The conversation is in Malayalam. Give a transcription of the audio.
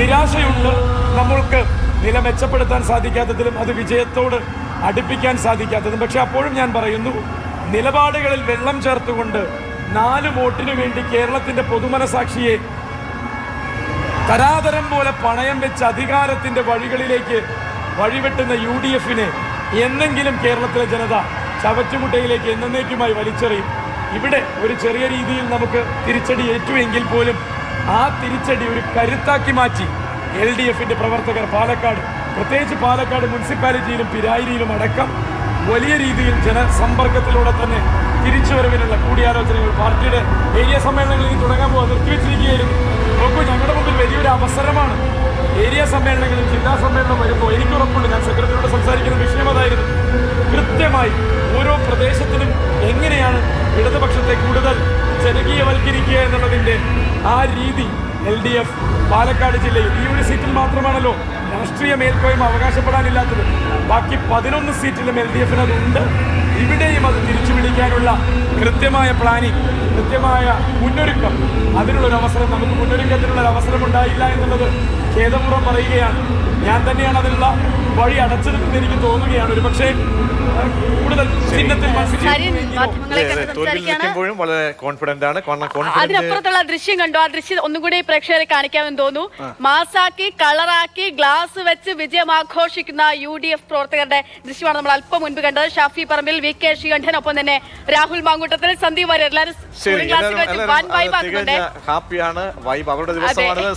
നിരാശയുണ്ട്. നമ്മൾക്ക് നില മെച്ചപ്പെടുത്താൻ സാധിക്കാത്തതിലും അത് വിജയത്തോട് അടുപ്പിക്കാൻ സാധിക്കാത്തതും പക്ഷേ അപ്പോഴും ഞാൻ പറയുന്നു നിലപാടുകളിൽ വെള്ളം ചേർത്തുകൊണ്ട് നാല് വോട്ടിനു വേണ്ടി കേരളത്തിന്റെ പൊതുമനസാക്ഷിയെ തരാതരം പോലെ പണയം വെച്ച് അധികാരത്തിന്റെ വഴികളിലേക്ക് വഴിവെട്ടുന്ന യു ഡി എഫിനെ എന്നെങ്കിലും കേരളത്തിലെ ജനത ചവറ്റുമുട്ടയിലേക്ക് എന്നേക്കുമായി വലിച്ചെറിയും. ഇവിടെ ഒരു ചെറിയ രീതിയിൽ നമുക്ക് തിരിച്ചടി ഏറ്റുവെങ്കിൽ പോലും ആ തിരിച്ചടി ഒരു കരുത്താക്കി മാറ്റി. എൽ ഡി എഫിന്റെ പ്രവർത്തകർ പാലക്കാട് പ്രത്യേകിച്ച് പാലക്കാട് മുനിസിപ്പാലിറ്റിയിലും പിരായിരിയിലും അടക്കം വലിയ രീതിയിൽ ജനസമ്പർക്കത്തിലൂടെ തന്നെ തിരിച്ചുവരവിനുള്ള കൂടിയാലോചനകൾ പാർട്ടിയുടെ ഏരിയ സമ്മേളനങ്ങൾ തുടങ്ങാൻ പോകാൻ നിർത്തിവെച്ചിരിക്കുകയായിരുന്നു. നോക്കൂ ഞങ്ങളുടെ മുമ്പിൽ വലിയൊരു അവസരമാണ്. ഏരിയ സമ്മേളനങ്ങളിൽ ജില്ലാ സമ്മേളനം വരുമ്പോൾ എനിക്ക് ഉറപ്പുണ്ട് ഞാൻ സെക്രട്ടറിയോട് സംസാരിക്കുന്ന വിഷയം അതായിരുന്നു. കൃത്യമായി ഓരോ പ്രദേശത്തിനും എങ്ങനെയാണ് ഇടതുപക്ഷത്തെ കൂടുതൽ ജനകീയവൽക്കരിക്കുക എന്നുള്ളതിന്റെ ആ രീതി എൽ ഡി എഫ് പാലക്കാട് ജില്ലയിൽ ഈ ഒരു സീറ്റിൽ മാത്രമാണല്ലോ രാഷ്ട്രീയ മേൽക്കോയ്മ അവകാശപ്പെടാനില്ലാത്തത്. ബാക്കി പതിനൊന്ന് സീറ്റിലും എൽ ഡി എഫിനതുണ്ട്. ഇവിടെയും പിടിക്കാനുള്ള കൃത്യമായ പ്ലാനിങ് കൃത്യമായ മുന്നൊരുക്കം. അതിനുള്ളൊരു അവസരം നമുക്ക് മുന്നൊരുക്കത്തിനുള്ള ഒരു അവസരം ഉണ്ടായില്ല എന്നുള്ളത് ഖേദപൂർവം പറയുകയാണ്. ഞാൻ തന്നെയാണ് അതിനുള്ള വഴി അടച്ചതെന്ന് എനിക്ക് തോന്നുകയാണ്. ഒരു പക്ഷേ കൂടുതൽ ചിഹ്നത്തിൽ വളരെ കോൺഫിഡന്റ് ആണ്. അതിനപ്പുറത്തുള്ള ദൃശ്യം കണ്ടു? ആ ദൃശ്യം ഒന്നും കൂടി പ്രേക്ഷകരെ കാണിക്കാമെന്ന് തോന്നുന്നു. മാസാക്കി കളറാക്കി ഗ്ലാസ് വെച്ച് വിജയം ആഘോഷിക്കുന്ന യു ഡി എഫ് പ്രവർത്തകരുടെ ദൃശ്യമാണ് നമ്മൾ അല്പം മുൻപ് കണ്ടത്. ഷാഫി പറമ്പിൽ വി കെ ശ്രീകണ്ഠൻ ഒപ്പം തന്നെ രാഹുൽ മാങ്കൂട്ടത്തിൽ സന്ദീപ് വാര്യർ എല്ലാവരും ഹാപ്പിയാണ്. വൈബ് അവരുടെ ദിവസമാണിത്